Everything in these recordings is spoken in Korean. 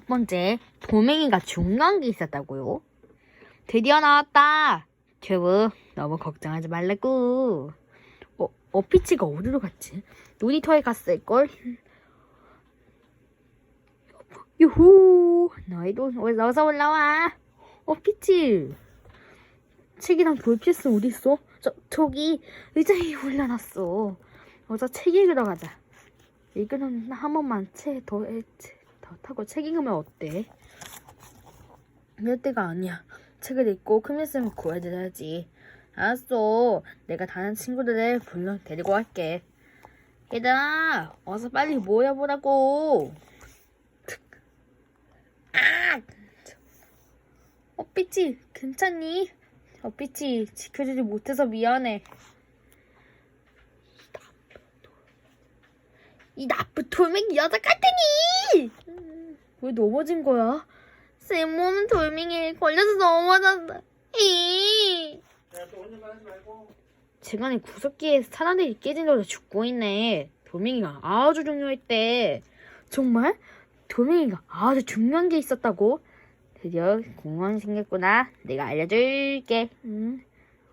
첫 번째, 도맹이가 게 있었다고요. 드디어 나왔다. 튜브, 너무 걱정하지 말라고. 어, 어피치가 어디로 갔지? 놀이터에 갔을걸? 유후, 너희도 어서 올라와. 어피치. 책이랑 볼피스 어딨어? 저, 저기 의자에 올려놨어. 어서 책 읽으러 가자. 읽으면 한 번만 책 더, 더 타고 책 읽으면 어때? 이럴 때가 아니야. 책을 읽고 크미쌤을 구해드려야지. 알았어. 내가 다른 친구들을 불러 데리고 갈게. 얘들아, 어서 빨리 모여보라고. 아! 어 삐치, 괜찮니? 어 삐치, 지켜주지 못해서 미안해. 이 나쁜 돌멩이 여자 같으니! 음, 왜 넘어진 거야? 쌤몸은 돌멩이에 걸려서 넘어졌다. 이. 재간에 구석기에 사람들이 깨진다고 죽고 있네. 돌멩이가 아주 중요했대. 정말? 돌멩이가 아주 중요한 게 있었다고? 드디어 공원이 생겼구나. 내가 알려줄게. 음.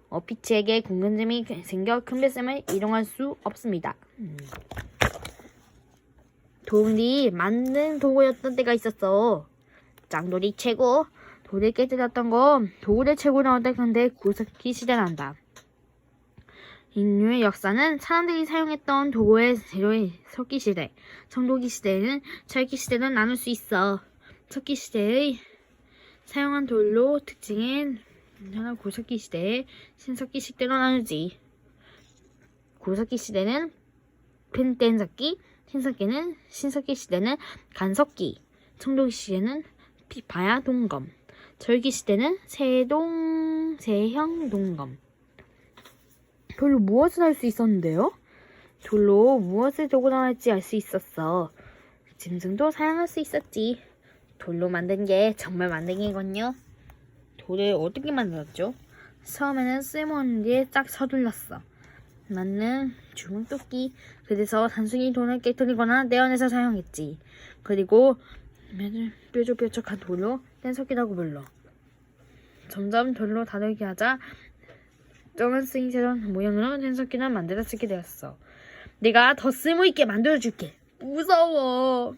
어피치에게 궁금증이 생겨 큰별쌤을 이동할 수 없습니다. 음. 돌이 만든 도구였던 때가 있었어. 짱돌이 최고. 돌을 깨뜨렸던 건 돌을 최고로 얻어건데 구석기 시대란다. 인류의 역사는 사람들이 사용했던 도구의 재료의 석기 시대, 청도기 시대는 철기 시대로 나눌 수 있어. 석기 시대의 사용한 돌로 특징인 하나 고석기 시대의 신석기 시대로 나누지. 고석기 시대는 펜텐석기, 신석기는 신석기 시대는 간석기, 청도기 시대는 피파야 동검, 절기 시대는 세동 세형 동검. 돌로 무엇을 할 수 있었는데요? 돌로 무엇을 도구 나갈지 알 수 있었어. 짐승도 사용할 수 있었지. 돌로 만든 게 정말 만든 게군요. 돌을 어떻게 만들었죠? 처음에는 쓸모없는 게딱 서둘렀어. 맞는 주먹도끼. 그래서 단순히 돌을 깨뜨리거나 떼어내서 사용했지. 그리고 뾰족뾰족한 돌로 뗀석기라고 불러. 점점 돌로 다르게 하자 점은 쓰이처럼 모양으로 뗀석기를 만들어 쓰게 되었어. 내가 더 쓸모있게 만들어줄게. 무서워.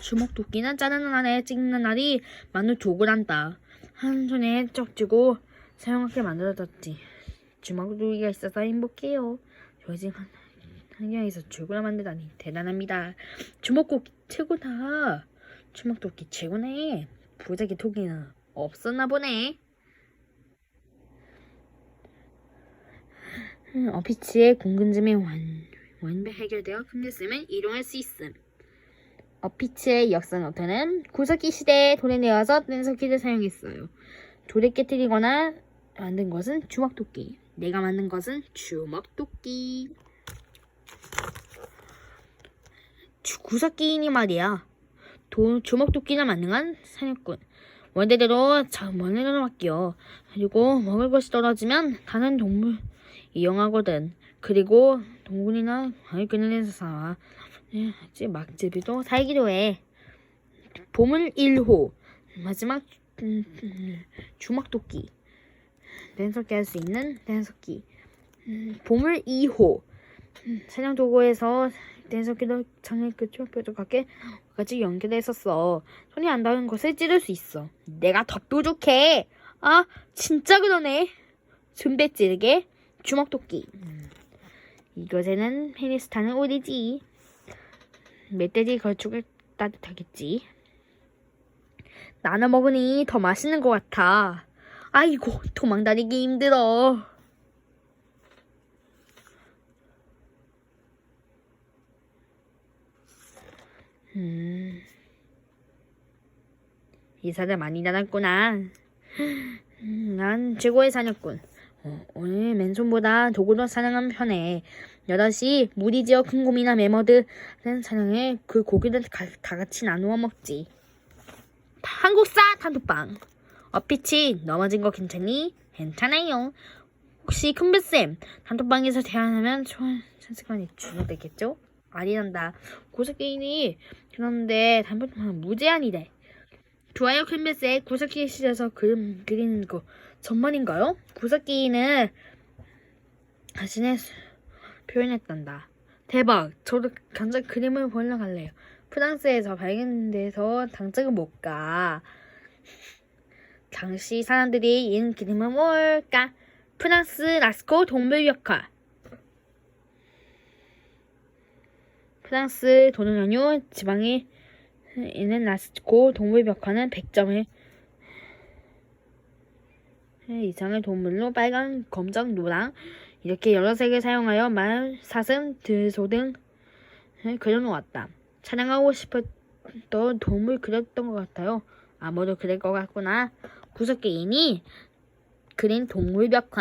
주먹도끼는 자르는 날에 찍는 날이 마늘 도구란다. 한 손에 쩍 쥐고 사용하게 만들어졌지. 주먹도끼가 있어서 행복해요. 요즘 환경에서 주구를 만들다니 대단합니다. 주먹도끼 최고다. 주먹도끼 최고네. 부작위 토끼는 없었나 보네. 음, 어피치의 궁금증이 완, 완벽 해결되어 큰데쓰면 이동할 수 있음. 어피치의 역사 노트는 구석기 시대에 돌에 내어서 뗀석기를 사용했어요. 돌에 깨뜨리거나 만든 것은 주먹도끼. 내가 만든 것은 주먹도끼. 주- 구석기니 말이야. 도, 주먹도끼를 만든 건 사냥꾼. 원대대로 자, 원대대로 맡겨. 그리고 먹을 것이 떨어지면 다른 동물 이용하거든. 그리고 동굴이나 살아. 예, 이제 막제비도 살기도 해. 보물 1호. 마지막 음, 음, 주먹도끼. 랜석기 할 수 있는 랜석기. 음, 보물 2호. 음, 사냥 도구에서 랜석기도 장애 끝쪽 뾰족하게 같이 연결했었어. 손이 안 닿은 것을 찌를 수 있어. 내가 더 뾰족해. 아, 진짜 그러네. 준배 찌르게 주먹 도끼. 음. 이것에는 페니스타는 오리지. 멧돼지 걸쭉을 따뜻하겠지. 나눠 먹으니 더 맛있는 것 같아. 아이고, 도망 다니기 힘들어. 음. 이사들 많이 다녔구나. 음, 난 최고의 사냥꾼. 어, 오늘 맨손보다 도구로 사냥하면 편해. 여럿이 무리지어 큰 곰이나 매머드는 사냥해 그 고기를 가- 다 같이 나누어 먹지. 한국사 단톡방. 어피치 넘어진 거 괜찮니? 괜찮아요. 혹시 큰별쌤 단톡방에서 대화하면 찬스권이 주어되겠죠? 아니란다. 구석기인이 그런데 단편만 무제한이래. 좋아요 캔버스에 구석기 실에서 그림 그리는 거 전문인가요? 구석기는 자신의 수- 표현했단다. 대박! 저도 당장 그림을 보러 갈래요. 프랑스에서 발견돼서 당장은 못 가. 당시 사람들이 이은 그림은 뭘까? 프랑스 라스코 동물벽화. 프랑스 도노연유 지방에 있는 라스코 동물벽화는 100점을 이상의 동물로 빨강, 검정, 노랑 이렇게 여러 색을 사용하여 말, 사슴, 들소 등을 그려놓았다. 촬영하고 싶었던 동물 그렸던 것 같아요. 아무도 그릴 것 같구나. 구석기인이 그린 동물 벽화.